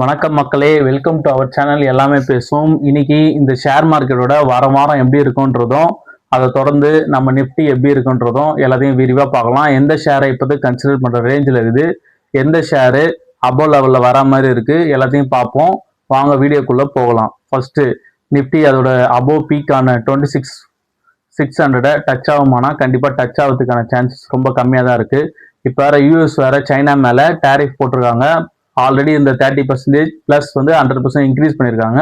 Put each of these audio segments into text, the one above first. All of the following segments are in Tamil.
வணக்கம் மக்களே வெல்கம் டு அவர் சேனல் எல்லாமே பேசுவோம். இன்னைக்கு இந்த ஷேர் மார்க்கெட்டோட வாரம் வாரம் எப்படி இருக்குன்றதும் அதை தொடர்ந்து நம்ம நிஃப்டி எப்படி இருக்குன்றதும் எல்லாத்தையும் விரிவாக பார்க்கலாம். எந்த ஷேரை இப்போது கன்சிடர் பண்ணுற ரேஞ்சில் இருக்குது எந்த ஷேரு அபோ லெவலில் வர மாதிரி இருக்குது எல்லாத்தையும் பார்ப்போம். வாங்க வீடியோக்குள்ளே போகலாம். ஃபர்ஸ்ட்டு நிஃப்டி அதோட அபோ பீக்கான டுவெண்ட்டி சிக்ஸ் சிக்ஸ் ஹண்ட்ரடை டச் ஆகுமானா கண்டிப்பாக டச் ஆகிறதுக்கான சான்சஸ் ரொம்ப கம்மியாக தான் இருக்குது இப்போ வேறு யூஎஸ் வேறு சைனா மேலே டேரிஃப் போட்டிருக்காங்க. ஆல்ரெடி இந்த தேர்ட்டி பர்சன்டேஜ் ப்ளஸ் வந்து ஹண்ட்ரட் பர்சன்ட் இன்க்ரீஸ் பண்ணியிருக்காங்க.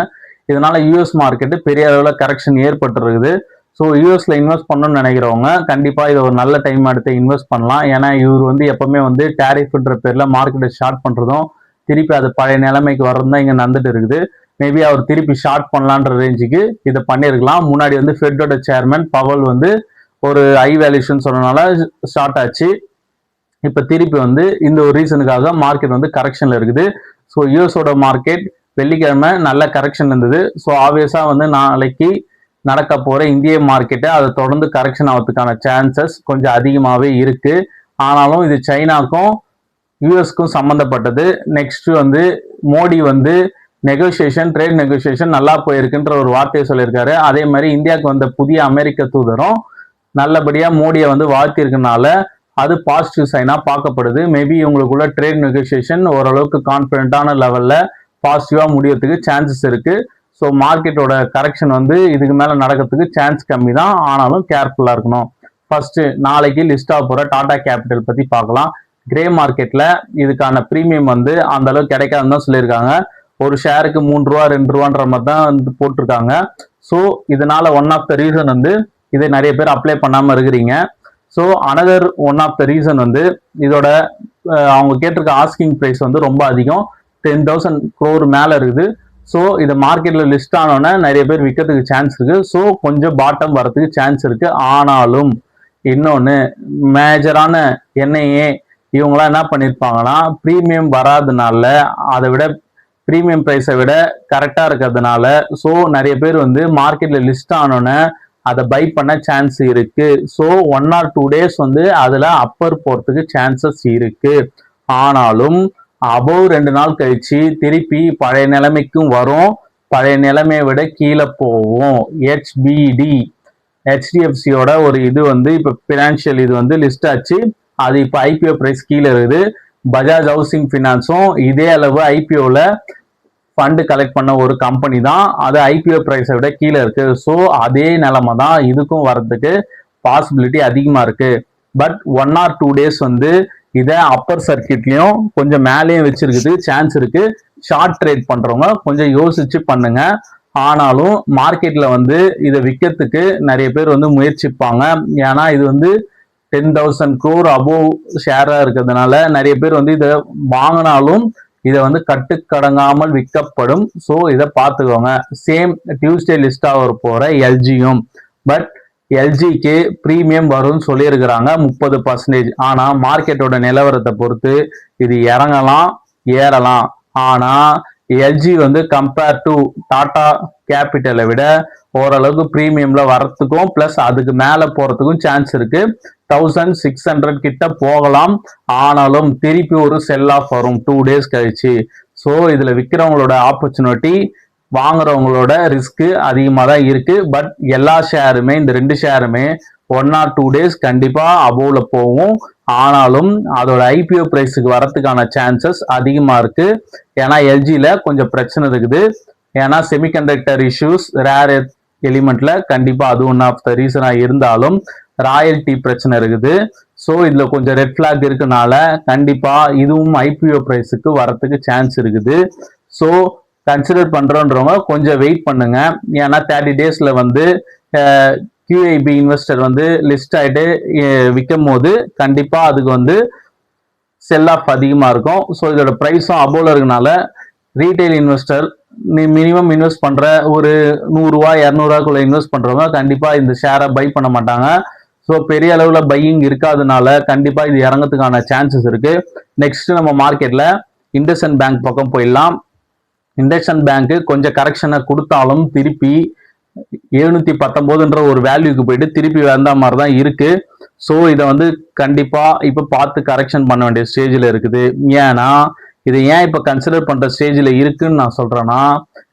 இதனால யூஎஸ் மார்க்கெட்டு பெரிய அளவில் கரெக்ஷன் ஏற்பட்டுருக்குது. ஸோ யூஎஸ்ல இன்வெஸ்ட் பண்ணணும்னு நினைக்கிறவங்க கண்டிப்பாக இது ஒரு நல்ல டைம் எடுத்து இன்வெஸ்ட் பண்ணலாம். ஏன்னா இவர் வந்து எப்பவுமே வந்து டேரிஃப்ன்ற பேரில் மார்க்கெட்டை ஷார்ட் பண்ணுறதும் திருப்பி அது பழைய நிலைமைக்கு வர்றது தான் இங்கே நடந்துட்டு இருக்குது. மேபி அவர் திருப்பி ஷார்ட் பண்ணலான்ற ரேஞ்சுக்கு இதை பண்ணியிருக்கலாம். முன்னாடி வந்து ஃபெட்டோட சேர்மன் பவல் வந்து ஒரு ஐ வேல்யூஷன் சொன்னனால ஸ்டார்ட் ஆச்சு. இப்போ திருப்பி வந்து இந்த ஒரு ரீசனுக்காக மார்க்கெட் வந்து கரெக்ஷனில் இருக்குது. ஸோ யூஎஸோட மார்க்கெட் வெள்ளிக்கிழமை நல்ல கரெக்ஷன் இருந்தது. ஸோ ஆப்வியஸாக வந்து நாளைக்கு நடக்க போகிற இந்திய மார்க்கெட்டை அதை தொடர்ந்து கரெக்ஷன் ஆகிறதுக்கான சான்சஸ் கொஞ்சம் அதிகமாகவே இருக்குது ஆனாலும் இது சைனாக்கும் யூஎஸ்க்கும் சம்மந்தப்பட்டது நெக்ஸ்ட் வந்து மோடி வந்து நெகோசியேஷன் ட்ரேட் நெகோசியேஷன் நல்லா போயிருக்குன்ற ஒரு வார்த்தையை சொல்லியிருக்காரு. அதே மாதிரி இந்தியாவுக்கு வந்த புதிய அமெரிக்க தூதரும் நல்லபடியாக மோடியை வந்து வாழ்த்திருக்கனால அது பாசிட்டிவ் சைனாக பார்க்கப்படுது. மேபி இவங்களுக்குள்ள ட்ரேட் நெகோசியேஷன் ஓரளவுக்கு கான்ஃபிடென்ட்டான லெவலில் பாசிட்டிவாக முடியறதுக்கு சான்சஸ் இருக்குது ஸோ மார்க்கெட்டோட கரெக்ஷன் வந்து இதுக்கு மேலே நடக்கிறதுக்கு சான்ஸ் கம்மி தான். ஆனாலும் கேர்ஃபுல்லாக இருக்கணும். ஃபர்ஸ்ட் நாளைக்கு லிஸ்ட் ஆக போகிற டாடா கேபிட்டல் பற்றி பார்க்கலாம். கிரே மார்க்கெட்டில் இதுக்கான ப்ரீமியம் வந்து அந்த அளவுக்கு கிடைக்காதுன்னு தான் சொல்லியிருக்காங்க. ஒரு ஷேருக்கு மூணு ரூபா ரெண்டு ரூபான்ற மாதிரி தான் வந்து போட்டிருக்காங்க. ஸோ இதனால ஒன் ஆஃப் த ரீசன் வந்து இதை நிறைய பேர் அப்ளை பண்ணாமல் இருக்கிறீங்க. So another one of the reason வந்து இதோட அவங்க கேட்டிருக்க ஆஸ்கிங் ப்ரைஸ் வந்து ரொம்ப அதிகம். டென் தௌசண்ட் க்ரோர் மேலே இருக்குது. ஸோ இது மார்க்கெட்டில் லிஸ்ட் ஆனோடனே நிறைய பேர் விற்கிறதுக்கு சான்ஸ் இருக்குது ஸோ கொஞ்சம் பாட்டம் வரதுக்கு சான்ஸ் இருக்குது ஆனாலும் இன்னொன்று மேஜரான என்ஐஏ இவங்களாம் என்ன பண்ணியிருப்பாங்கன்னா ப்ரீமியம் வராதனால அதை விட ப்ரீமியம் ப்ரைஸை விட கரெக்டாக இருக்கிறதுனால ஸோ நிறைய பேர் வந்து மார்க்கெட்டில் லிஸ்ட் ஆனோன்னே அதை பை பண்ண சான்ஸ் இருக்கு. So one or two days வந்து அதில் அப்பர் போகிறதுக்கு சான்சஸ் இருக்கு. ஆனாலும் அபவ் ரெண்டு நாள் கழிச்சு திருப்பி பழைய நிலைமைக்கும் வரும். பழைய நிலைமையை விட கீழே போகும். ஹெச்பிடி ஹெச்டிஎஃப்சியோட ஒரு இது வந்து இப்போ ஃபினான்ஷியல் இது வந்து லிஸ்ட் ஆச்சு. அது இப்போ ஐபிஓ ப்ரைஸ் கீழே இருக்குது. பஜாஜ் ஹவுசிங் ஃபினான்ஸும் இதே அளவு ஐபிஓவில் ஃபண்டு கலெக்ட் பண்ண ஒரு கம்பெனி தான் அது ஐபிஓ ப்ரைஸை விட கீழே இருக்கு. ஸோ அதே நிலமை தான் இதுக்கும் வர்றதுக்கு பாசிபிலிட்டி அதிகமாக இருக்கு. But one or two days வந்து இதை அப்பர் சர்க்கிட்லையும் கொஞ்சம் மேலேயும் வச்சிருக்குது சான்ஸ் இருக்கு. ஷார்ட் ட்ரேட் பண்ணுறவங்க கொஞ்சம் யோசிச்சு பண்ணுங்க. ஆனாலும் மார்க்கெட்டில் வந்து இதை விற்கிறதுக்கு நிறைய பேர் வந்து முயற்சிப்பாங்க. ஏன்னா இது வந்து டென் தௌசண்ட் க்ரோர் அபோவ் ஷேராக இருக்கிறதுனால நிறைய பேர் வந்து இதை வாங்கினாலும் இதை வந்து கட்டுக்கடங்காமல் விற்கப்படும். ஸோ இதை பார்த்துக்கோங்க. சேம் டியூஸ்டே லிஸ்டாக ஒரு போகிற எல்ஜியும் பட் எல்ஜிக்கு ப்ரீமியம் வரும்னு சொல்லியிருக்கிறாங்க முப்பது பர்சன்டேஜ் ஆனால் மார்க்கெட்டோட நிலவரத்தை பொறுத்து இது இறங்கலாம் ஏறலாம். ஆனால் எல்ஜி வந்து கம்பேர் டு டாடா கேபிட்டலை விட ஓரளவுக்கு ப்ரீமியமில் வரத்துக்கும் ப்ளஸ் அதுக்கு மேலே போகிறதுக்கும் சான்ஸ் இருக்குது தௌசண்ட் சிக்ஸ் ஹண்ட்ரட் கிட்ட போகலாம். ஆனாலும் திருப்பி ஒரு செல் ஆஃப் வரும். டூ டேஸ் கழிச்சு. ஸோ இதில் விற்கிறவங்களோட ஆப்பர்ச்சுனிட்டி வாங்குறவங்களோட ரிஸ்க்கு அதிகமாக தான் இருக்குது பட் எல்லா ஷேருமே இந்த ரெண்டு ஷேருமே ஒன் ஆர் டூ டேஸ் கண்டிப்பாக அபோவில் போகும். ஆனாலும் அதோட ஐபிஓ ப்ரைஸுக்கு வரத்துக்கான சான்சஸ் அதிகமாக இருக்குது ஏன்னா எல்ஜியில் கொஞ்சம் பிரச்சனை இருக்குது. ஏன்னா செமிகண்டக்டர் இஷ்யூஸ் ரேர் எலிமெண்ட்டில் கண்டிப்பாக அது ஒன் ஆஃப் த ரீசனாக இருந்தாலும் ராயல்டி பிரச்சனை இருக்குது. ஸோ இதில் கொஞ்சம் ரெட் ஃபிளாக் இருக்கனால கண்டிப்பாக இதுவும் ஐபிஓ ப்ரைஸுக்கு வரத்துக்கு சான்ஸ் இருக்குது. ஸோ கன்சிடர் பண்ணுறோன்றவங்க கொஞ்சம் வெயிட் பண்ணுங்க. ஏன்னா தேர்ட்டி டேஸில் வந்து கியூஐபி இன்வெஸ்டர் வந்து லிஸ்ட் ஆகிட்டு விற்கும் போது கண்டிப்பாக அதுக்கு வந்து செல் ஆஃப் அதிகமாக இருக்கும். ஸோ இதோட ப்ரைஸும் அபோவில் இருக்கனால ரீட்டைல் இன்வெஸ்டர் நீ மினிமம் இன்வெஸ்ட் பண்ணுற ஒரு நூறுரூவா இரநூறுவாக்குள்ளே இன்வெஸ்ட் பண்ணுறவங்க கண்டிப்பாக இந்த ஷேரை பை பண்ண மாட்டாங்க. ஸோ பெரிய அளவில் பையிங் இருக்காதனால கண்டிப்பாக இது இறங்கறதுக்கான சான்சஸ் இருக்குது நெக்ஸ்ட் நம்ம மார்க்கெட்டில் இண்டஸ்இண்ட் பேங்க் பக்கம் போயிடலாம். இண்டக்ஷன் பேங்க்கு கொஞ்சம் கரெக்ஷனை கொடுத்தாலும் திருப்பி எழுநூற்றி பத்தொம்போதுன்ற ஒரு வேல்யூக்கு போயிட்டு திருப்பி வந்த மாதிரி தான் இருக்குது ஸோ இதை வந்து கண்டிப்பாக இப்போ பார்த்து கரெக்ஷன் பண்ண வேண்டிய ஸ்டேஜில் இருக்குது. ஏன்னா இது ஏன் இப்போ கன்சிடர் பண்ணுற ஸ்டேஜில் இருக்குன்னு நான் சொல்கிறேன்னா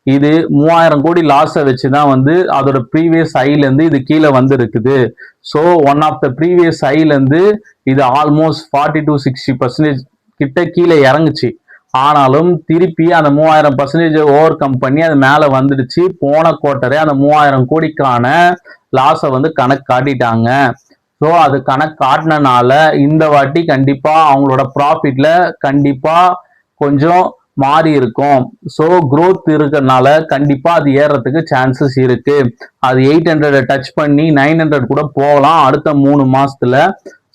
இது மூவாயிரம் கோடி லாஸை வச்சு தான் வந்து அதோட ப்ரீவியஸ் ஐலேருந்து இது கீழே வந்துருக்குது. So one of the previous ஐலேருந்து இது almost forty to sixty percentage கிட்ட கீழே இறங்குச்சு. ஆனாலும் திருப்பி அந்த மூவாயிரம் பர்சன்டேஜ் ஓவர் கம் பண்ணி அது மேலே வந்துடுச்சு. போன குவார்ட்டரே அந்த மூவாயிரம் கோடிக்கான லாஸை வந்து கணக்கு காட்டிட்டாங்க. ஸோ அது கணக்கு காட்டினனால இந்த வாட்டி கண்டிப்பாக அவங்களோட ப்ராஃபிட்டில் கண்டிப்பாக கொஞ்சம் மாறி இருக்கும். ஸோ க்ரோத் இருக்கறனால கண்டிப்பாக அது ஏறத்துக்கு சான்சஸ் இருக்கு. அது எயிட் ஹண்ட்ரட் டச் பண்ணி நைன் ஹண்ட்ரட் கூட போகலாம் அடுத்த மூணு மாசத்துல.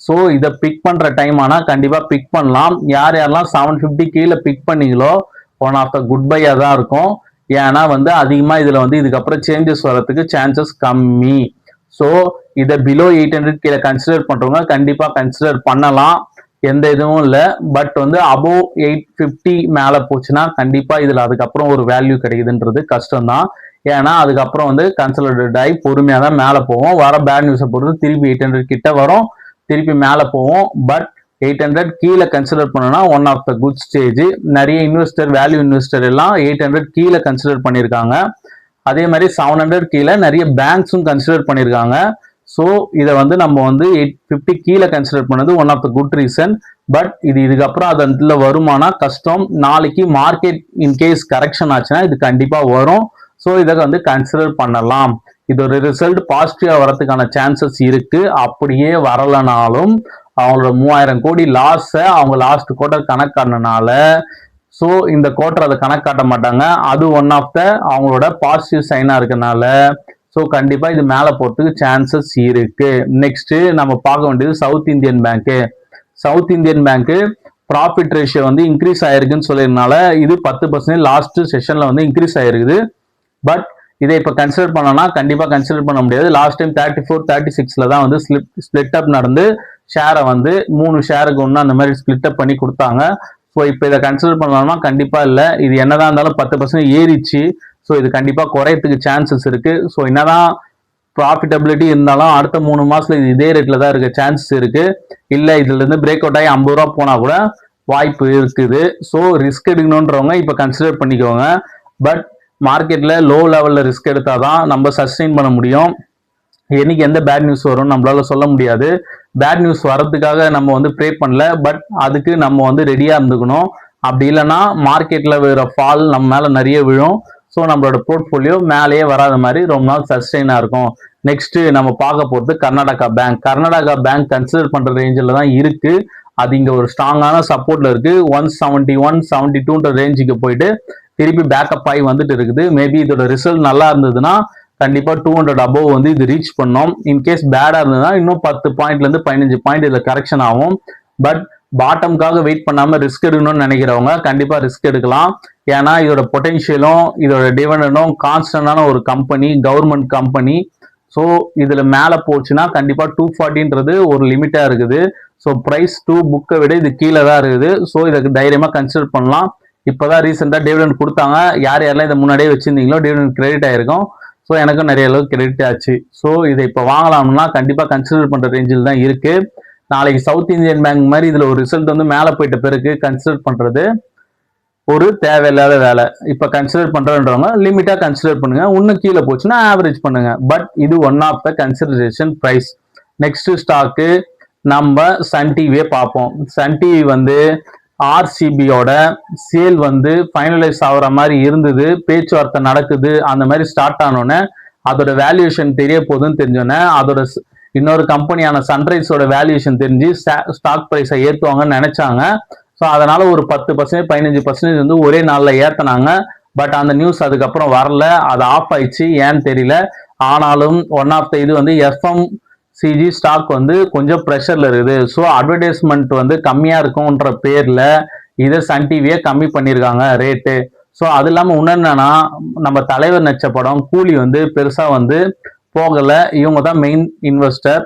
ஸோ இதை பிக் பண்ற டைம் ஆனால் கண்டிப்பாக பிக் பண்ணலாம். யார் யாரெல்லாம் செவன் ஃபிஃப்டி கீழே பிக் பண்ணீங்களோ ஒன் ஆஃப் த குட் பையாக தான் இருக்கும். ஏன்னா வந்து அதிகமாக இதில் வந்து இதுக்கப்புறம் சேஞ்சஸ் வர்றதுக்கு சான்சஸ் கம்மி. ஸோ இதை பிலோ எயிட் ஹண்ட்ரட் கீழே கன்சிடர் பண்ணுறவங்க கண்டிப்பாக கன்சிடர் பண்ணலாம். எந்த இதுவும் இல்லை. பட் வந்து அபோவ் எயிட் ஃபிஃப்டி மேலே போச்சுன்னா கண்டிப்பாக இதில் அதுக்கப்புறம் ஒரு வேல்யூ கிடைக்குதுன்றது கஷ்டம்தான். ஏன்னா அதுக்கப்புறம் வந்து கன்சல்டேட் ஆகி பொறுமையாக தான் மேலே போவோம். வர பேட் நியூஸை பொறுத்து திருப்பி எயிட் ஹண்ட்ரட் கிட்ட வரும். திருப்பி மேலே போவோம். பட் எயிட் ஹண்ட்ரட் கீழே கன்சிடர் பண்ணனா one of the good stage நிறைய இன்வெஸ்டர் வேல்யூ இன்வெஸ்டர் எல்லாம் எயிட் ஹண்ட்ரட் கீழே கன்சிடர் பண்ணியிருக்காங்க. அதே மாதிரி செவன் ஹண்ட்ரட் கீழே நிறைய பேங்க்ஸும் கன்சிடர் பண்ணியிருக்காங்க. ஸோ இதை வந்து நம்ம வந்து எயிட் ஃபிஃப்டி கீழே கன்சிடர் பண்ணது one of the good reason but இது இதுக்கப்புறம் அது அதில் வருமானா கஷ்டம். நாளைக்கு மார்க்கெட் இன்கேஸ் கரெக்ஷன் ஆச்சுன்னா இது கண்டிப்பாக வரும். ஸோ இதை வந்து கன்சிடர் பண்ணலாம். இது ஒரு ரிசல்ட் பாசிட்டிவாக வரதுக்கான சான்சஸ் இருக்கு. அப்படியே வரலனாலும் அவங்களோட மூவாயிரம் கோடி லாஸை அவங்க லாஸ்ட் குவார்டர் கணக்கானனால ஸோ இந்த குவார்டர் அதை கணக்காட்ட மாட்டாங்க. அது ஒன் ஆஃப் த அவங்களோட பாசிட்டிவ் சைனாக இருக்கனால ஸோ கண்டிப்பாக இது மேலே போகிறதுக்கு சான்சஸ் இருக்கு. நெக்ஸ்ட்டு நம்ம பார்க்க வேண்டியது South Indian bank South Indian bank profit ratio வந்து இன்க்ரீஸ் ஆயிருக்குன்னு சொல்லியிருந்தனால இது பத்து பர்சன்டேஜ் லாஸ்ட் செஷனில் வந்து இன்க்ரீஸ் ஆயிருக்குது. பட் இதை இப்போ கன்சிடர் பண்ணோம்னா கண்டிப்பாக கன்சிடர் பண்ண முடியாது. Last time thirty four thirty சிக்ஸில் தான் வந்து ஸ்லிப் ஸ்பிளிட் அப் நடந்து ஷேரை வந்து மூணு ஷேருக்கு ஒன்று அந்த மாதிரி ஸ்பிளிட் அப் பண்ணி கொடுத்தாங்க. ஸோ இப்போ இதை கன்சிடர் பண்ணலாமா? கண்டிப்பாக இல்லை. இது என்னதான் இருந்தாலும் பத்து பர்சன்ட் ஏறிச்சு. ஸோ இது கண்டிப்பாக குறையத்துக்கு சான்சஸ் இருக்கு. ஸோ என்னதான் ப்ராஃபிட்டபிலிட்டி இருந்தாலும் அடுத்த மூணு மாசத்துல இது இதே ரேட்ல தான் இருக்க சான்சஸ் இருக்கு. இல்லை இதுல இருந்து பிரேக் அவுட் ஆகி ஐம்பது ரூபா போனா கூட வாய்ப்பு இருக்குது. ஸோ ரிஸ்க் எடுக்கணுன்றவங்க இப்போ கன்சிடர் பண்ணிக்கோங்க. பட் மார்க்கெட்ல லோ லெவல்ல ரிஸ்க் எடுத்தாதான் நம்ம சஸ்டெயின் பண்ண முடியும். என்னைக்கு எந்த பேட் நியூஸ் வரும் நம்மளால சொல்ல முடியாது. பேட் நியூஸ் வர்றதுக்காக நம்ம வந்து ப்ரே பண்ணல. பட் அதுக்கு நம்ம வந்து ரெடியா இருந்துக்கணும். அப்படி இல்லைன்னா மார்க்கெட்ல வேற ஃபால் நம்ம மேல நிறைய விழும். ஸோ நம்மளோட போர்ட்ஃபோலியோ மேலேயே வராத மாதிரி ரொம்ப நாள் சஸ்டெயினாக இருக்கும். நெக்ஸ்ட் நம்ம பார்க்க போகிறது Karnataka bank Karnataka bank consider பண்ணுற ரேஞ்சில் தான் இருக்கு. அது இங்கே ஒரு ஸ்ட்ராங்கான சப்போர்ட்ல இருக்கு. ஒன் செவன்டி ஒன் செவன்டி டூன்ற ரேஞ்சுக்கு போயிட்டு திருப்பி பேக்கப் ஆகி வந்துட்டு இருக்குது. மேபி இதோட ரிசல்ட் நல்லா இருந்ததுன்னா கண்டிப்பா டூ ஹண்ட்ரட் அபோவ் வந்து இது ரீச் பண்ணோம். இன்கேஸ் பேடா இருந்ததுன்னா இன்னும் பத்து பாயிண்ட்ல இருந்து பதினஞ்சு பாயிண்ட் இதுல கரெக்ஷன் ஆகும். பட் பாட்டம்காக வெயிட் பண்ணாம ரிஸ்க் எடுக்கணும்னு நினைக்கிறவங்க கண்டிப்பா ரிஸ்க் எடுக்கலாம். ஏன்னா இதோட பொட்டென்ஷியலும் இதோட டிவிடனும் கான்ஸ்டன்டான ஒரு கம்பெனி கவர்மெண்ட் கம்பெனி ஸோ இதுல மேல போச்சுன்னா கண்டிப்பா டூ ஃபார்ட்டின்றது ஒரு லிமிட்டா இருக்குது. ஸோ ப்ரைஸ் டூ புக்கை விட இது கீழே தான் இருக்குது. ஸோ இதுக்கு தைரியமா கன்சிடர் பண்ணலாம். இப்போதான் ரீசெண்டாக டிவிடெண்ட் கொடுத்தாங்க. யார் யாரெல்லாம் இதை முன்னாடியே வச்சுருந்தீங்களோ டிவிடெண்ட் கிரெடிட் ஆயிருக்கும். ஸோ எனக்கும் நிறைய அளவுக்கு கிரெடிட் ஆச்சு. ஸோ இதை இப்போ வாங்கலாம்னா கண்டிப்பாக கன்சிடர் பண்ணுற ரேஞ்சில் தான் இருக்குது நாளைக்கு சவுத் இந்தியன் பேங்க் மாதிரி இதில் ஒரு ரிசல்ட் வந்து மேலே போயிட்ட பிறகு கன்சிடர் பண்ணுறது ஒரு தேவையில்லாத வேலை. இப்போ கன்சிடர் பண்ணுறன்றவங்க லிமிட்டாக கன்சிடர் பண்ணுங்கள் இன்னும் கீழே போச்சுன்னா ஆவரேஜ் பண்ணுங்கள் பட் இது one of the consideration price next stock நம்ம சன் டிவியே பார்ப்போம். சன் டிவி வந்து ஆர்சிபியோட சேல் வந்து ஃபைனலைஸ் ஆகுற மாதிரி இருந்தது. பேச்சுவார்த்தை நடக்குது. அந்த மாதிரி ஸ்டார்ட் ஆனோடனே அதோட வேல்யூஷன் தெரிய போகுதுன்னு தெரிஞ்சோடனே அதோட இன்னொரு கம்பெனியான சன்ரைஸோட வேல்யூஷன் தெரிஞ்சு ஸ்டாக் ப்ரைஸை ஏற்றுவாங்கன்னு நினைச்சாங்க. ஸோ அதனால ஒரு பத்து பர்சன்டேஜ் பதினஞ்சு பர்சன்டேஜ் வந்து ஒரே நாளில் ஏற்றினாங்க பட் அந்த நியூஸ் அதுக்கப்புறம் வரல. அது ஆஃப் ஆயிடுச்சு. ஏன்னு தெரியல. ஆனாலும் ஒன் ஆஃப் த இது வந்து எஃப்எம் சிஜி ஸ்டாக் வந்து கொஞ்சம் ப்ரெஷரில் இருக்குது. ஸோ அட்வர்டைஸ்மெண்ட் வந்து கம்மியாக இருக்கும்ன்ற பேரில் இதை சன் டிவியை கம்மி பண்ணியிருக்காங்க ரேட்டு ஸோ அது இல்லாமல் என்னன்னா நம்ம தலைவர் நச்ச படம் கூலி வந்து பெருசாக வந்து போகலை இவங்க தான் மெயின் இன்வெஸ்டர்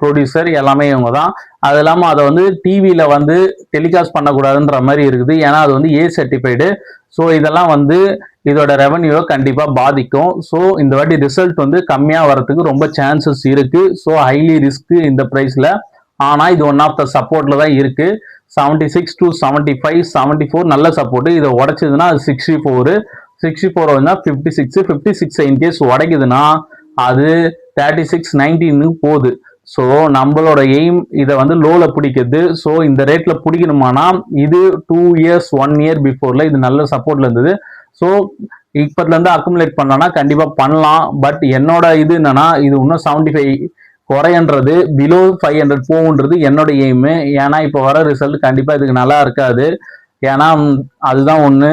ப்ரொடியூசர் எல்லாமே இவங்க தான். அது இல்லாமல் அதை வந்து டிவியில் வந்து டெலிகாஸ்ட் பண்ணக்கூடாதுன்ற மாதிரி இருக்குது. ஏன்னா அது வந்து ஏ சர்டிஃபைடு ஸோ இதெல்லாம் வந்து இதோட ரெவன்யூவை கண்டிப்பாக பாதிக்கும். ஸோ இந்த வாட்டி ரிசல்ட் வந்து கம்மியாக வரத்துக்கு ரொம்ப சான்சஸ் இருக்குது ஸோ ஹைலி ரிஸ்க்கு இந்த ப்ரைஸில் ஆனால் இது ஒன் ஆஃப் த சப்போர்ட்டில் தான் இருக்குது seventy six to seventy five seventy four நல்ல சப்போர்ட்டு இதை உடச்சதுன்னா அது சிக்ஸ்டி ஃபோர் சிக்ஸ்டி ஃபோர் வந்து fifty six fifty six in case உடைக்குதுன்னா அது தேர்ட்டி சிக்ஸ் நைன்டீன்னு போகுது. ஸோ நம்மளோட எய்ம் இதை வந்து லோவில் பிடிக்குது ஸோ இந்த ரேட்டில் பிடிக்கணுமானா இது டூ இயர்ஸ் ஒன் இயர் பிஃபோரில் இது நல்ல சப்போர்ட்ல இருந்தது. ஸோ இப்போத்துலேருந்து அக்குமுலேட் பண்ணலாம்னா கண்டிப்பாக பண்ணலாம். பட் என்னோட இது என்னன்னா இது இன்னும் செவன்டி ஃபைவ் குறையன்றது பிலோ ஃபைவ் ஹண்ட்ரட் போகுன்றது என்னோட எய்மு ஏன்னா இப்போ வர ரிசல்ட் கண்டிப்பாக இதுக்கு நல்லா இருக்காது. ஏன்னா அதுதான் ஒன்று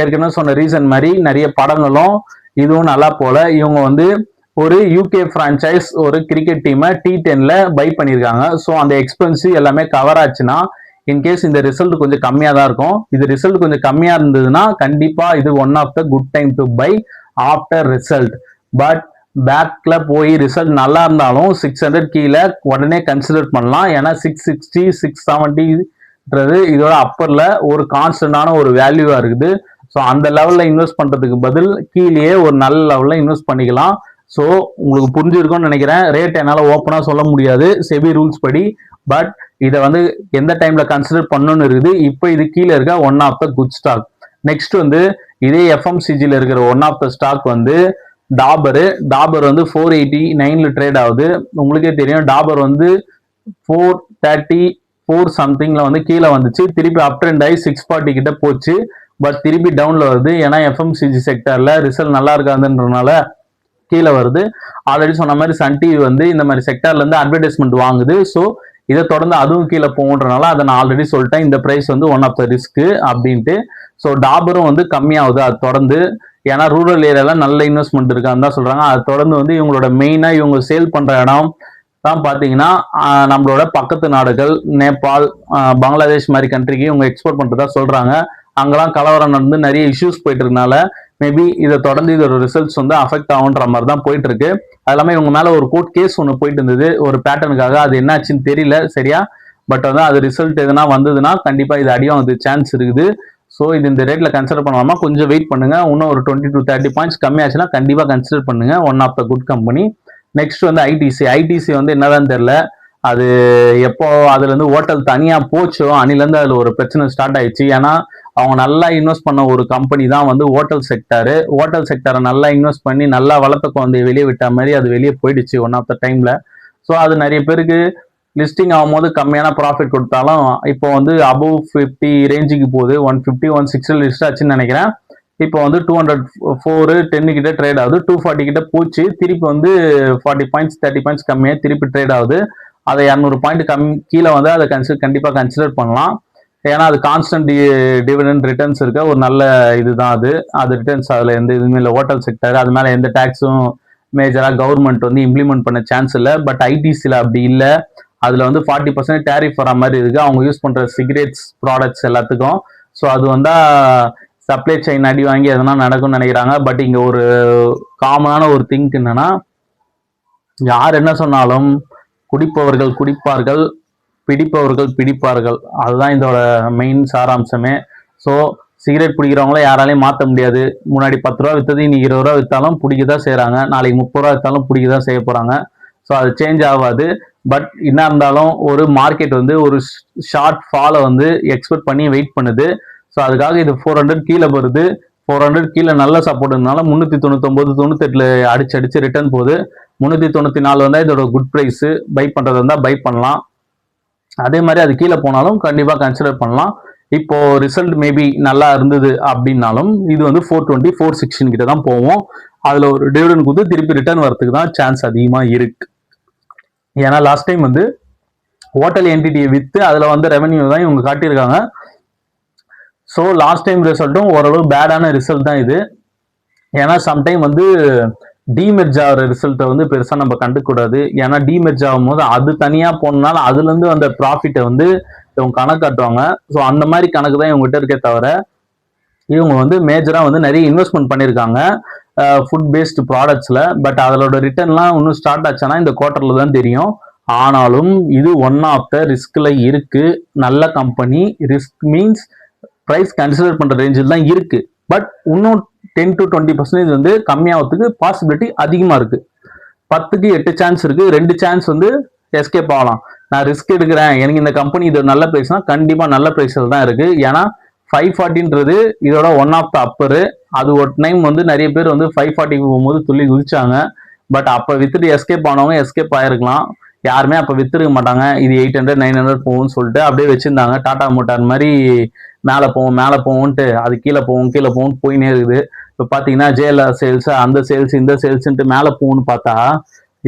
ஏற்கனவே சொன்ன ரீசன் மாதிரி நிறைய படங்களும் இதுவும் நல்லா போல. இவங்க வந்து ஒரு யூகே ஃப்ரான்ச்சைஸ் ஒரு கிரிக்கெட் டீமை டி டென்ல பை பண்ணியிருக்காங்க ஸோ அந்த எக்ஸ்பென்சிவ் எல்லாமே கவர் ஆச்சுன்னா இன்கேஸ் இந்த ரிசல்ட் கொஞ்சம் கம்மியாக தான் இருக்கும். இது ரிசல்ட் கொஞ்சம் கம்மியாக இருந்ததுன்னா கண்டிப்பாக இது one of the good time to buy after result but பேக்ல போய் ரிசல்ட் நல்லா இருந்தாலும் சிக்ஸ் ஹண்ட்ரட் கீழே உடனே கன்சிடர் பண்ணலாம். ஏன்னா சிக்ஸ் சிக்ஸ்டி சிக்ஸ் செவன்ட்டின்றது இதோட அப்பரில் ஒரு கான்ஸ்டன்டான ஒரு வேல்யூவாக இருக்குது. ஸோ அந்த லெவலில் இன்வெஸ்ட் பண்ணுறதுக்கு பதில் கீழேயே ஒரு நல்ல லெவலில் இன்வெஸ்ட் பண்ணிக்கலாம். ஸோ உங்களுக்கு புரிஞ்சிருக்கும்னு நினைக்கிறேன். ரேட் என்னால் ஓப்பனாக சொல்ல முடியாது. செபி ரூல்ஸ் படி. பட் இதை வந்து எந்த டைமில் கன்சிடர் பண்ணணும்னு இருக்குது. இப்போ இது கீழே இருக்க one of the good stock next வந்து இதே எஃப்எம்சிஜியில் இருக்கிற ஒன் ஆஃப் த ஸ்டாக் வந்து டாபரு டாபர் வந்து ஃபோர் எயிட்டி நைனில் ட்ரேட் ஆகுது. உங்களுக்கே தெரியும் டாபர் வந்து ஃபோர் தேர்ட்டி ஃபோர் சம்திங்கில் வந்து கீழே வந்துச்சு. திருப்பி அப் ட்ரெண்ட் ஆகி சிக்ஸ் ஃபார்ட்டி கிட்ட போச்சு. பட் திருப்பி டவுனில் வருது. ஏன்னா எஃப்எம்சிஜி செக்டரில் ரிசல்ட் நல்லா இருக்காதுன்றனால கீழே வருது. ஆல்ரெடி சொன்ன மாதிரி சன் டிவி வந்து இந்த மாதிரி செக்டர்ல இருந்து அட்வர்டைஸ்மெண்ட் வாங்குது. ஸோ இதை தொடர்ந்து அதுவும் கீழே போகுன்றனால அதை நான் ஆல்ரெடி சொல்லிட்டேன். இந்த பிரைஸ் வந்து ஒன் ஆஃப் த ரிஸ்க் அப்படின்ட்டு. ஸோ டாபரும் வந்து கம்மியாகுது. அது தொடர்ந்து ஏன்னா ரூரல் ஏரியாலாம் நல்ல இன்வெஸ்ட்மெண்ட் இருக்கான்னு தான் சொல்றாங்க. அது தொடர்ந்து வந்து இவங்களோட மெயினாக இவங்க சேல் பண்ற இடம் தான் பார்த்தீங்கன்னா நம்மளோட பக்கத்து நாடுகள் நேபாள் பங்களாதேஷ் மாதிரி கண்ட்ரிக்கு இவங்க எக்ஸ்போர்ட் பண்ணுறதா சொல்றாங்க. அங்கெல்லாம் கலவரம் நடந்து நிறைய இஷ்யூஸ் போயிட்டு இருக்கனால மேபி இதை தொடர்ந்து இதோட ரிசல்ட்ஸ் வந்து அஃபெக்ட் ஆகுன்ற மாதிரி தான் போயிட்டு இருக்கு அது இல்லாமல் இவங்க மேலே ஒரு கோர்ட் கேஸ் ஒன்று போயிட்டு இருந்தது. ஒரு பேட்டர்னுக்காக அது என்னாச்சுன்னு தெரியல சரியா? பட் வந்து அது ரிசல்ட் எதுனா வந்ததுன்னா கண்டிப்பாக இது அடியும் அது சான்ஸ் இருக்குது. ஸோ இது இந்த ரேட்டில் கன்சிடர் பண்ணலாமா கொஞ்சம் வெயிட் பண்ணுங்க. இன்னும் ஒரு டுவெண்ட்டி டு தேர்ட்டி பாயிண்ட்ஸ் கம்மியாச்சுன்னா கண்டிப்பாக கன்சிடர் பண்ணுங்க. One of the good company next வந்து ஐடிசி ஐடிசி வந்து என்னதான் தெரியல. அது எப்போ அதுலேருந்து ஹோட்டல் தனியாக போச்சோ அணிலேருந்து அதில் ஒரு பிரச்சனை ஸ்டார்ட் ஆயிடுச்சு. ஏன்னா அவங்க நல்லா இன்வெஸ்ட் பண்ண ஒரு கம்பெனி தான் வந்து ஹோட்டல் செக்டாரு ஹோட்டல் செக்டரை நல்லா இன்வெஸ்ட் பண்ணி நல்லா வளர்த்த குழந்தைய வெளியே விட்ட மாதிரி அது வெளியே போயிடுச்சு ஒன் ஆஃப் த டைமில் ஸோ அது நிறைய பேருக்கு லிஸ்டிங் ஆகும்போது கம்மியான ப்ராஃபிட் கொடுத்தாலும் இப்போ வந்து அபவ் ஃபிஃப்டி ரேஞ்சுக்கு போகுது. One fifty one sixty list ஆச்சுன்னு நினைக்கிறேன். இப்போ வந்து டூ ஹண்ட்ரட் ஃபோரு டென்னு கிட்ட ட்ரேட் ஆகுது. டூ ஃபார்ட்டி கிட்ட போச்சு. திருப்பி வந்து ஃபார்ட்டி பாயிண்ட்ஸ் தேர்ட்டி பாயிண்ட்ஸ் கம்மியாக திருப்பி ட்ரேட் ஆகுது. அதை இரநூறு பாயிண்ட் கம் கீழே வந்து அதை கன்சிடர் கண்டிப்பாக கன்சிடர் பண்ணலாம். ஏன்னா அது கான்ஸ்டன்ட் டிவிடெண்ட் ரிட்டர்ன்ஸ் இருக்க ஒரு நல்ல இதுதான் அது. அது ரிட்டர்ன்ஸ் அதில் எந்த இதுவுமே இல்லை. ஹோட்டல் செக்டர் அது மேலே எந்த டேக்ஸும் மேஜராக கவர்மெண்ட் வந்து இம்ப்ளிமெண்ட் பண்ண சான்ஸ் இல்லை. பட் ஐடிசியில் அப்படி இல்லை. அதில் வந்து ஃபார்ட்டி பர்சன்ட் டேரிஃப் வர மாதிரி இருக்குது அவங்க யூஸ் பண்ணுற சிகரெட்ஸ் ப்ராடக்ட்ஸ் எல்லாத்துக்கும். ஸோ அது வந்தால் சப்ளை செயின் அடி வாங்கி எதனா நடக்கும்னு நினைக்கிறாங்க. பட் இங்கே ஒரு காமனான ஒரு திங்க் என்னன்னா யார் என்ன சொன்னாலும் குடிப்பவர்கள் குடிப்பார்கள். பிடிப்பவர்கள் பிடிப்பார்கள். அதுதான் இதோட மெயின் சாராம்சமே. ஸோ சிகரெட் பிடிக்கிறவங்கள யாராலையும் மாற்ற முடியாது. முன்னாடி பத்து ரூபா வித்தது இன்னைக்கு இருபது ரூபா வித்தாலும் பிடிக்க தான் செய்கிறாங்க நாளைக்கு முப்பது ரூபா வித்தாலும் பிடிக்க தான் செய்ய போகிறாங்க ஸோ அது சேஞ்ச் ஆகாது. பட் என்ன இருந்தாலும் ஒரு மார்க்கெட் வந்து ஒரு ஷார்ட் ஃபாலை வந்து எக்ஸ்பெக்ட் பண்ணி வெயிட் பண்ணுது. ஸோ அதுக்காக இது ஃபோர் ஹண்ட்ரட் கீழே வருது. ஃபோர் ஹண்ட்ரட் கீழே நல்ல சப்போர்ட் இருந்தாலும் முந்நூற்றி தொண்ணூத்தொம்பது தொண்ணூத்தெட்டில் அடிச்சு அடிச்சு ரிட்டர்ன் போகுது. முந்நூற்றி தொண்ணூற்றி நாலு வந்தால் இதோட குட் ப்ரைஸு பை பண்ணுறது இருந்தால் பை பண்ணலாம். அதே மாதிரி அது கீழே போனாலும் கண்டிப்பாக கன்சிடர் பண்ணலாம். இப்போ ரிசல்ட் மேபி நல்லா இருந்தது அப்படின்னாலும் இது வந்து ஃபோர் டுவெண்ட்டி ஃபோர் சிக்ஸ்டின் கிட்ட தான் போவோம். அதில் ஒரு டிவிடன் கொடுத்து திருப்பி ரிட்டர்ன் வரதுக்கு தான் சான்ஸ் அதிகமாக இருக்கு. ஏன்னா லாஸ்ட் டைம் வந்து ஹோட்டல் என்டிட்டியை விற்று அதில் வந்து ரெவன்யூ தான் இவங்க காட்டியிருக்காங்க. ஸோ லாஸ்ட் டைம் ரிசல்ட்டும் ஓரளவு பேடான ரிசல்ட் தான் இது. ஏன்னா சம்டைம் வந்து டிமெர்ஜ் ஆகிற ரிசல்ட்டை வந்து பெருசாக நம்ம கண்டுக்கூடாது ஏன்னா டிமெர்ஜ் ஆகும்போது அது தனியாக போனனால அதுலேருந்து வந்த ப்ராஃபிட்டை வந்து இவங்க கணக்கு காட்டுவாங்க. ஸோ அந்த மாதிரி கணக்கு தான் இவங்ககிட்ட இருக்கே தவிர இவங்க வந்து மேஜராக வந்து நிறைய இன்வெஸ்ட்மெண்ட் பண்ணியிருக்காங்க. ஃபுட் பேஸ்டு ப்ராடக்ட்ஸில் பட் அதோட ரிட்டர்ன்லாம் இன்னும் ஸ்டார்ட் ஆச்சுன்னா இந்த குவார்ட்டரில் தான் தெரியும். ஆனாலும் இது ஒன் ஆஃப் த ரிஸ்கில் இருக்குது நல்ல company risk means price consider பண்ணுற ரேஞ்சில் தான் இருக்குது பட் இன்னும் டென் டு டுவெண்ட்டி பர்சன்டேஜ் வந்து கம்மியாகிறதுக்கு பாசிபிலிட்டி அதிகமாக இருக்குது பத்துக்கு எட்டு சான்ஸ் இருக்குது ரெண்டு சான்ஸ் வந்து எஸ்கேப் ஆகலாம். நான் ரிஸ்க் எடுக்கிறேன். எனக்கு இந்த கம்பெனி இது நல்ல ப்ரைஸ்னா கண்டிப்பாக நல்ல ப்ரைஸில் தான் இருக்குது ஏன்னா ஃபைவ் ஃபார்ட்டின்றது இதோட ஒன் ஆஃப் த அப்பரு அது ஒரு டைம் வந்து நிறைய பேர் வந்து ஃபைவ் ஃபார்ட்டிக்கு போகும்போது துள்ளி குதிச்சாங்க. பட் அப்போ வித்துட்டு எஸ்கேப் ஆனவங்க எஸ்கேப் ஆயிருக்கலாம். யாருமே அப்போ வித்துருக்க மாட்டாங்க. இது எயிட் ஹண்ட்ரட் நைன் ஹண்ட்ரட் போகும்னு சொல்லிட்டு அப்படியே வச்சிருந்தாங்க. டாடா மோட்டார் மாதிரி மேலே போவோம் மேலே போவோன்ட்டு அது கீழே போவோம் கீழே போவோம் போயினே இருக்குது. இப்போ பார்த்தீங்கன்னா ஜேஎல்ஆர் சேல்ஸ் அந்த சேல்ஸ் இந்த சேல்ஸ்ன்ட்டு மேலே போகும்னு பார்த்தா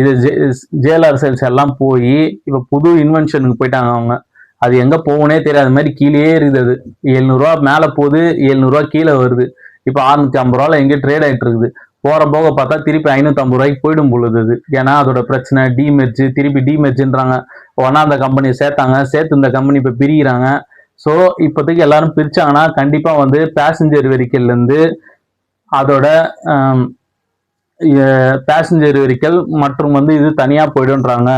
இது ஜேஎல்ஆர் சேல்ஸ் எல்லாம் போய் இப்போ புது இன்வென்ஷனுக்கு போயிட்டாங்க அவங்க. அது எங்கே போகணே தெரியாத. மாதிரி கீழேயே இருக்குது அது. எழுநூறுவா மேலே போகுது எழுநூறுவா கீழே வருது. இப்போ அறுநூத்தி ஐம்பது ரூபாவில் எங்கேயும் ட்ரேட் ஆகிட்டு இருக்குது. போகிற போக பார்த்தா திருப்பி ஐநூற்றம்பது ரூபாய்க்கு போயிடும் பொழுது. அது ஏன்னா அதோட பிரச்சனை டிமெர்ஜ் திருப்பி டிமெர்ஜுன்றாங்க ஒன்றா அந்த கம்பெனியை சேர்த்தாங்க. சேர்த்து இந்த கம்பெனி இப்போ பிரிகிறாங்க ஸோ இப்போதைக்கு எல்லாரும் பிரித்தாங்கன்னா கண்டிப்பாக வந்து பேசஞ்சர் வெஹிக்கிள்லேருந்து அதோட பேசஞ்சர் வெஹிக்கல் மற்றும் வந்து இது தனியாக போயிடுன்றாங்க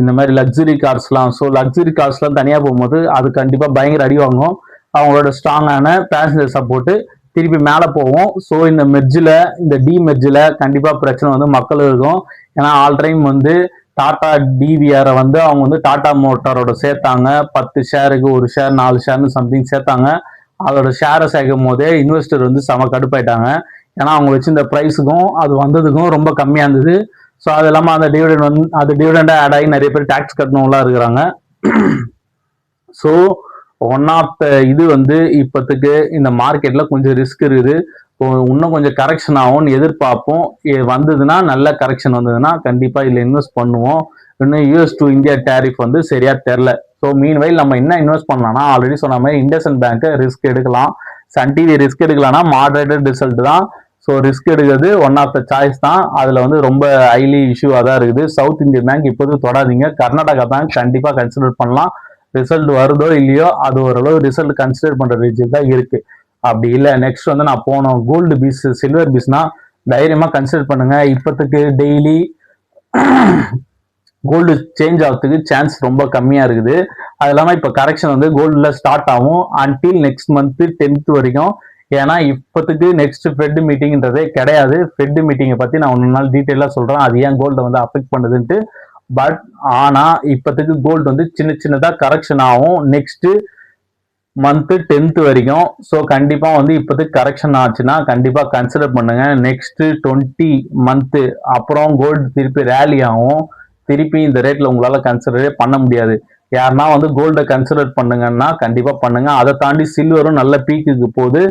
இந்த மாதிரி லக்ஸுரி கார்ஸ்லாம் ஸோ லக்ஸுரி கார்ஸ்லாம் தனியாக போகும்போது அது கண்டிப்பாக பயங்கர அடி வாங்கும். அவங்களோட ஸ்ட்ராங்கான பேசஞ்சர் சப்போர்ட்டு திருப்பி மேலே போவோம். ஸோ இந்த மெர்ஜில் இந்த டி மெர்ஜில் கண்டிப்பாக பிரச்சனை வந்து மக்கள் இருக்கும். ஏன்னா ஆல் டைம் வந்து டாடா டிவிஆரை வந்து அவங்க வந்து டாடா மோட்டாரோட சேர்த்தாங்க. பத்து ஷேருக்கு ஒரு ஷேர் நாலு ஷேர்னு சம்திங் சேர்த்தாங்க. அதோட ஷேரை சேர்க்கும் போதே இன்வெஸ்டர் வந்து செம கடுப்பாயிட்டாங்க. ஏன்னா அவங்க வச்சிருந்த ப்ரைஸுக்கும் அது வந்ததுக்கும் ரொம்ப கம்மியாக இருந்தது. ஸோ அது இல்லாமல் அந்த டிவிடெண்ட் வந்து அது டிவிடெண்டாக ஆட் ஆகி நிறைய பேர் டேக்ஸ் கட்டணும்லாம் இருக்கிறாங்க. ஸோ ஒன் ஆஃப் த இது வந்து இப்போத்துக்கு இந்த மார்க்கெட்டில் கொஞ்சம் ரிஸ்க் இருக்குது. இன்னும் கொஞ்சம் கரெக்ஷன் ஆகும்னு எதிர்பார்ப்போம். வந்ததுன்னா நல்ல கரெக்ஷன் வந்ததுன்னா கண்டிப்பாக இதில் இன்வெஸ்ட் பண்ணுவோம். இன்னும் யூஎஸ் டு இந்தியா டேரிஃப் வந்து சரியாக தெரில. ஸோ மீன் வயல் நம்ம என்ன இன்வெஸ்ட் பண்ணலாம்னா ஆல்ரெடி சொன்ன மாதிரி இண்டஸ்இன் பேங்க்கை ரிஸ்க் எடுக்கலாம். சன் டிவி ரிஸ்க் எடுக்கலாம்னா மாடரேட்டட் ரிசல்ட் தான். ஸோ ரிஸ்க் எடுக்கிறது ஒன் ஆஃப் த சாய்ஸ் தான். அதில் வந்து ரொம்ப ஹைலி இஷ்யூவாக தான் இருக்குது. சவுத் இந்தியன் பேங்க் இப்போது தொடாதீங்க. கர்நாடகா பேங்க் கண்டிப்பாக கன்சிடர் பண்ணலாம். ரிசல்ட் வருதோ இல்லையோ அது ஓரளவு ரிசல்ட் கன்சிடர் பண்ணுற ரீஜன் தான் இருக்கு. அப்படி இல்லை நெக்ஸ்ட் வந்து நான் போனோம் கோல்டு பீஸ் சில்வர் பீஸ்னா தைரியமாக கன்சிடர் பண்ணுங்க. இப்போத்துக்கு டெய்லி கோல்டு சேஞ்ச் ஆகிறதுக்கு சான்ஸ் ரொம்ப கம்மியாக இருக்குது. அது இல்லாமல் இப்போ கரெக்ஷன் வந்து கோல்டில் ஸ்டார்ட் ஆகும். அன்டில் நெக்ஸ்ட் மந்த்து டென்த் வரைக்கும். ஏன்னா இப்போத்துக்கு நெக்ஸ்ட் ஃபெட் மீட்டிங்ன்றதே கிடையாது. ஃபெட் மீட்டிங்கை பற்றி நான் ஒன்று நாள் டீட்டெயிலாக சொல்கிறேன் அது ஏன் கோல்டை வந்து அஃபெக்ட் பண்ணுதுன்ட்டு பட் ஆனால் இப்போதைக்கு கோல்டு வந்து சின்ன சின்னதாக கரெக்ஷன் ஆகும். நெக்ஸ்ட்டு மந்த்து டென்த்து வரைக்கும். ஸோ கண்டிப்பாக வந்து இப்போதைக்கு கரெக்ஷன் ஆச்சுன்னா கண்டிப்பாக கன்சிடர் பண்ணுங்க. நெக்ஸ்ட்டு டுவெண்ட்டி மந்த்து அப்புறம் கோல்டு திருப்பி ரேலி ஆகும். திருப்பி இந்த ரேட்டில் உங்களால் கன்சிடரே பண்ண முடியாது. யாருன்னா வந்து கோல்டை கன்சிடர் பண்ணுங்கன்னா கண்டிப்பாக பண்ணுங்க. அதை தாண்டி சில்வரும் நல்ல பீக்குக்கு போகுது.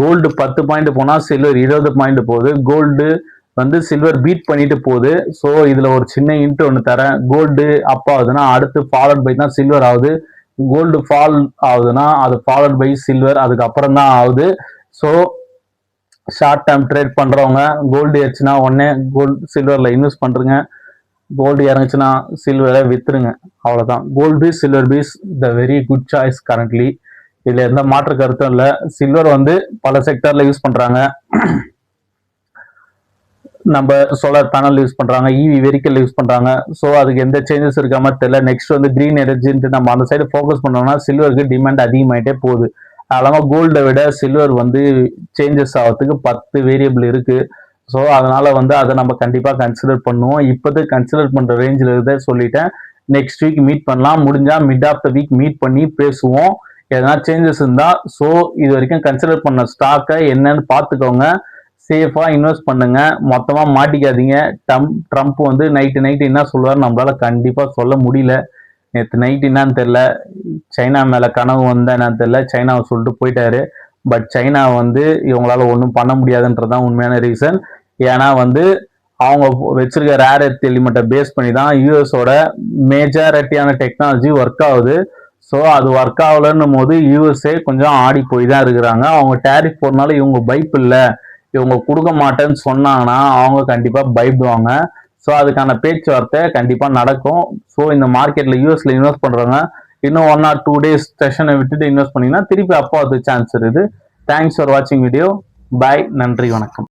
கோல்டு பத்து பாயிண்ட் போனால் சில்வர் இருபது பாயிண்ட் போகுது. கோல்டு வந்து சில்வர் பீட் பண்ணிட்டு போகுது. ஸோ இதில் ஒரு சின்ன இன்ட்டு ஒன்று தரேன். கோல்டு அப் ஆகுதுன்னா அடுத்து ஃபாலோட் பை தான் சில்வர் ஆகுது. கோல்டு ஃபால் ஆகுதுன்னா அது ஃபாலோட் பை சில்வர் அதுக்கப்புறம் தான் ஆகுது. ஸோ ஷார்ட் டேர்ம் ட்ரேட் பண்ணுறவங்க கோல்டு ஏச்சுன்னா உடனே கோல்டு சில்வரில் இன்வெஸ்ட் பண்ணுறங்க கோல்டு இறங்குச்சுன்னா சில்வரை விற்றுருங்க அவ்வளோதான் gold piece silver piece the very good choice currently இதில் எந்த மாற்று கருத்தும் இல்லை. சில்வர் வந்து பல செக்டரில் யூஸ் பண்ணுறாங்க நம்ம சோலார் பேனல் யூஸ் பண்ணுறாங்க இவி வெஹிக்கல் யூஸ் பண்ணுறாங்க ஸோ அதுக்கு எந்த சேஞ்சஸ் இருக்காம தெரியல. நெக்ஸ்ட் வந்து கிரீன் எனர்ஜின்ட்டு நம்ம அந்த சைடு ஃபோக்கஸ் பண்ணோம்னா சில்வருக்கு டிமாண்ட் அதிகமாகிட்டே போகுது. அல்லாமல் கோல்டை விட சில்வர் வந்து சேஞ்சஸ் ஆகிறதுக்கு பத்து வேரியபிள் இருக்குது ஸோ அதனால் வந்து அதை நம்ம கண்டிப்பாக கன்சிடர் பண்ணுவோம். இப்போதைக்கு கன்சிடர் பண்ணுற ரேஞ்சில் இருந்தே சொல்லிட்டேன். நெக்ஸ்ட் வீக் மீட் பண்ணலாம். முடிஞ்சால் mid of the week meet பண்ணி பேசுவோம். எதனா சேஞ்சஸ் இருந்தால் ஸோ இது வரைக்கும் கன்சிடர் பண்ண ஸ்டாக்கை என்னன்னு பார்த்துக்கோங்க. சேஃபாக இன்வெஸ்ட் பண்ணுங்க. மொத்தமாக மாட்டிக்காதீங்க. டம் ட்ரம்ப் வந்து நைட்டு நைட்டு என்ன சொல்லுவார் நம்மளால் கண்டிப்பாக சொல்ல முடியல. நேற்று நைட்டு என்னன்னு தெரில சைனா மேலே கனவு வந்தா என்னன்னு தெரில சைனாவை சொல்லிட்டு போயிட்டாரு. பட் சைனா வந்து இவங்களால ஒன்றும் பண்ண முடியாதுன்றதான் உண்மையான ரீசன் ஏன்னா வந்து அவங்க வச்சிருக்க ரேர் எர்த் எலிமெண்ட்டை பேஸ் பண்ணி தான் யூஎஸோட மேஜாரிட்டியான டெக்னாலஜி ஒர்க் ஆகுது. ஸோ அது ஒர்க் ஆகலன்னும் போது யூஎஸ்ஏ கொஞ்சம் ஆடி போய் தான் இருக்கிறாங்க. அவங்க டேரிஃப் போடுறனால இவங்க பைப் இல்லை இவங்க கொடுக்க மாட்டேன்னு சொன்னாங்கன்னா அவங்க கண்டிப்பாக பயப்படுவாங்க. ஸோ அதுக்கான பேச்சுவார்த்தை கண்டிப்பாக நடக்கும். ஸோ இந்த மார்க்கெட்டில் யூஎஸ்ல இன்வெஸ்ட் பண்ணுறவங்க இன்னும் ஒன் ஆர் டூ டேஸ் செஷனை விட்டுட்டு இன்வெஸ்ட் பண்ணீங்கன்னா திருப்பி அப்போ அது சான்ஸ் இருக்குது. தேங்க்ஸ் ஃபார் வாட்சிங் வீடியோ பாய் நன்றி வணக்கம்.